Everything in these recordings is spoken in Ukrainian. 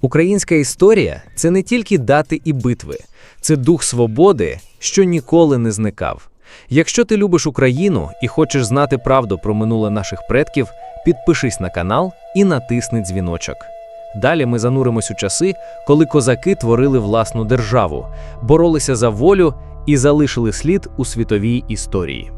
Українська історія це не тільки дати і битви, це дух свободи, що ніколи не зникав. Якщо ти любиш Україну і хочеш знати правду про минуле наших предків, підпишись на канал і натисни дзвіночок. Далі ми зануримось у часи, коли козаки творили власну державу, боролися за волю і залишили слід у світовій історії.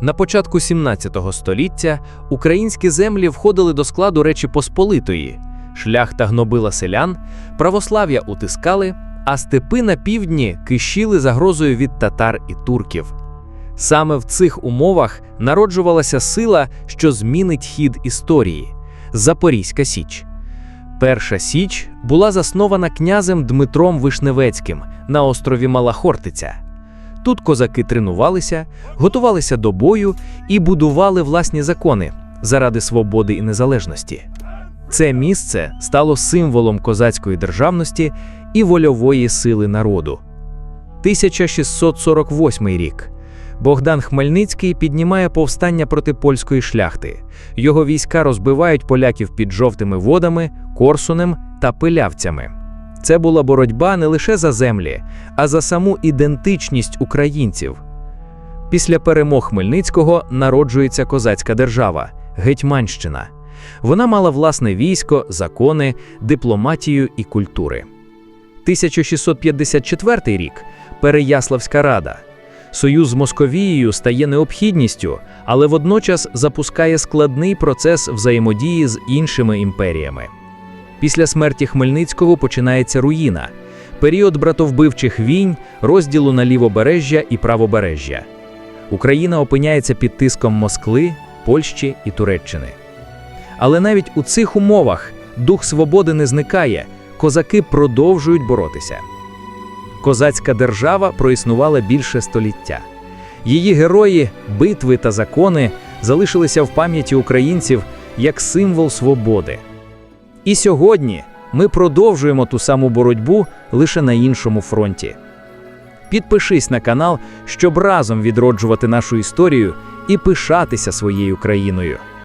На початку 17 століття українські землі входили до складу Речі Посполитої. Шляхта гнобила селян, православ'я утискали, а степи на півдні кишіли загрозою від татар і турків. Саме в цих умовах народжувалася сила, що змінить хід історії Запорізька Січ. Перша Січ була заснована князем Дмитром Вишневецьким на острові Малахортиця. Тут козаки тренувалися, готувалися до бою і будували власні закони заради свободи і незалежності. Це місце стало символом козацької державності і вольової сили народу. 1648 рік. Богдан Хмельницький піднімає повстання проти польської шляхти. Його війська розбивають поляків під жовтими водами, Корсунем та пилявцями. Це була боротьба не лише за землі, а за саму ідентичність українців. Після перемог Хмельницького народжується козацька держава Гетьманщина. Вона мала власне військо, закони, дипломатію і культури. 1654 рік Переяславська рада. Союз з Московією стає необхідністю, але водночас запускає складний процес взаємодії з іншими імперіями. Після смерті Хмельницького починається руїна, період братовбивчих війн, розділу на лівобережжя і правобережжя. Україна опиняється під тиском Москви, Польщі і Туреччини. Але навіть у цих умовах дух свободи не зникає, козаки продовжують боротися. Козацька держава проіснувала більше століття. Її герої, битви та закони залишилися в пам'яті українців як символ свободи. І сьогодні ми продовжуємо ту саму боротьбу лише на іншому фронті. Підпишись на канал, щоб разом відроджувати нашу історію і пишатися своєю країною.